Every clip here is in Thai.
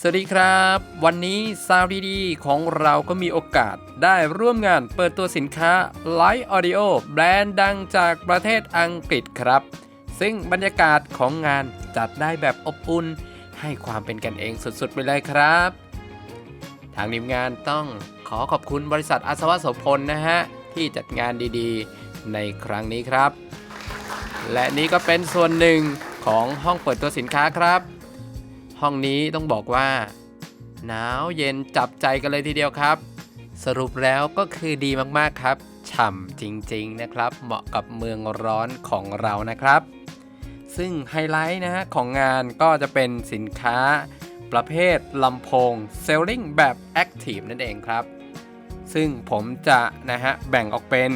สวัสดีครับ วันนี้ซาวดีๆของเราก็มีโอกาสได้ร่วมงานเปิดตัวสินค้า Light Audio แบรนด์ดังจากประเทศอังกฤษครับ ซึ่งบรรยากาศของงานจัดได้แบบอบอุ่น ให้ความเป็นกันเองสุดๆ ไปเลยครับ ทางทีมงานต้องขอขอบคุณบริษัทอาสวะโสพลนะฮะ ที่จัดงานดีๆ ในครั้งนี้ครับ และนี่ก็เป็นส่วนหนึ่งของห้องเปิดตัวสินค้าครับ ห้องนี้ต้องบอกว่า หนาวเย็นจับใจกันเลยทีเดียวครับ สรุปแล้วก็คือดีมากๆครับ ฉ่ำจริงๆนะครับ เหมาะกับเมืองร้อนของเรานะครับ ซึ่งไฮไลท์นะฮะของงานก็จะเป็นสินค้า ประเภทลำโพงเซลลิงแบบ Active นั่นเองครับ ซึ่งผมจะนะฮะแบ่งออกเป็น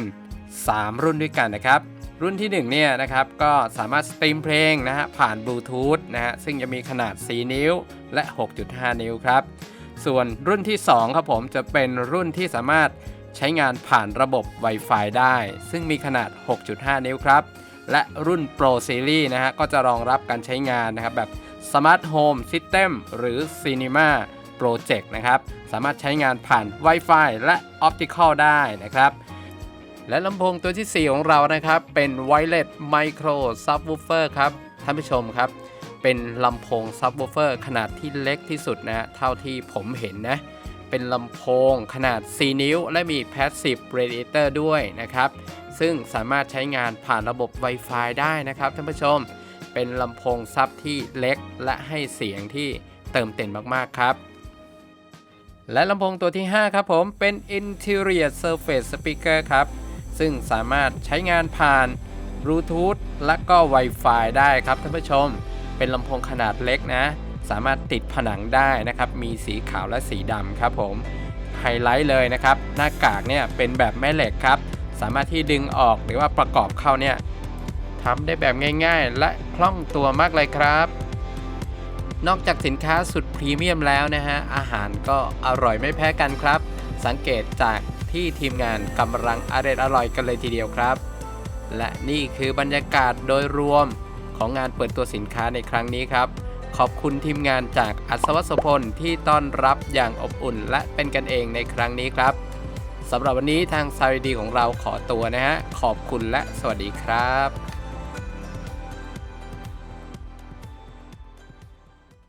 3 รุ่นด้วยกันนะครับ รุ่นที่ 1 เนี่ยนะครับก็สามารถสตรีมเพลงนะฮะผ่านบลูทูธนะฮะซึ่งจะมีขนาด 4 นิ้วและ 6.5 นิ้วครับ ส่วนรุ่นที่ 2 ครับผมจะเป็นรุ่นที่สามารถใช้งานผ่านระบบ Wi-Fi ได้ ซึ่งมีขนาด 6.5 นิ้วครับ และรุ่น Pro Series นะฮะก็จะรองรับการใช้งานนะครับแบบ Smart Home System หรือ Cinema Project นะครับ สามารถใช้งานผ่าน Wi-Fi และ Optical ได้นะครับ และลำโพงตัวที่ 4 ของเรานะครับ เป็น Wireless Micro Subwoofer ครับ ท่านผู้ชมครับ เป็นลำโพง Subwoofer ขนาดที่เล็กที่สุดนะฮะเท่าที่ผมเห็นนะ เป็นลำโพงขนาด 4 นิ้ว และมี Passive Radiator ด้วยนะครับ ซึ่งสามารถใช้งานผ่านระบบ Wi-Fi ได้นะครับ ท่านผู้ชม เป็นลำโพงซับที่เล็กและให้เสียงที่เติมเต็มมากๆครับและลำโพงตัวที่ 5 ครับผม เป็น Interior Surface Speaker ครับ ซึ่งสามารถใช้งานผ่าน Bluetooth และก็ Wi-Fi ได้ครับท่านผู้ชม เป็นลำโพงขนาดเล็กนะ สามารถติดผนังได้นะครับ มีสีขาวและสีดำครับผม ไฮไลท์เลยนะครับ หน้ากากเนี่ยเป็นแบบแม่เหล็กครับ สามารถที่ดึงออกหรือว่าประกอบเข้าเนี่ยทำได้แบบง่าย ๆ และคล่องตัวมากเลยครับ นอกจากสินค้าสุดพรีเมียมแล้วนะฮะ อาหารก็อร่อยไม่แพ้กันครับ สังเกตจาก ที่ทีมงานกำลังอร่อยอร่อยกันเลยทีเดียวครับ และนี่คือบรรยากาศโดยรวมของงานเปิดตัวสินค้าในครั้งนี้ครับ ขอบคุณทีมงานจากอัศวสพลที่ต้อนรับอย่างอบอุ่นและเป็นกันเองในครั้งนี้ครับสำหรับวันนี้ทางซาวดีของเราขอตัวนะฮะขอบคุณและสวัสดีครับ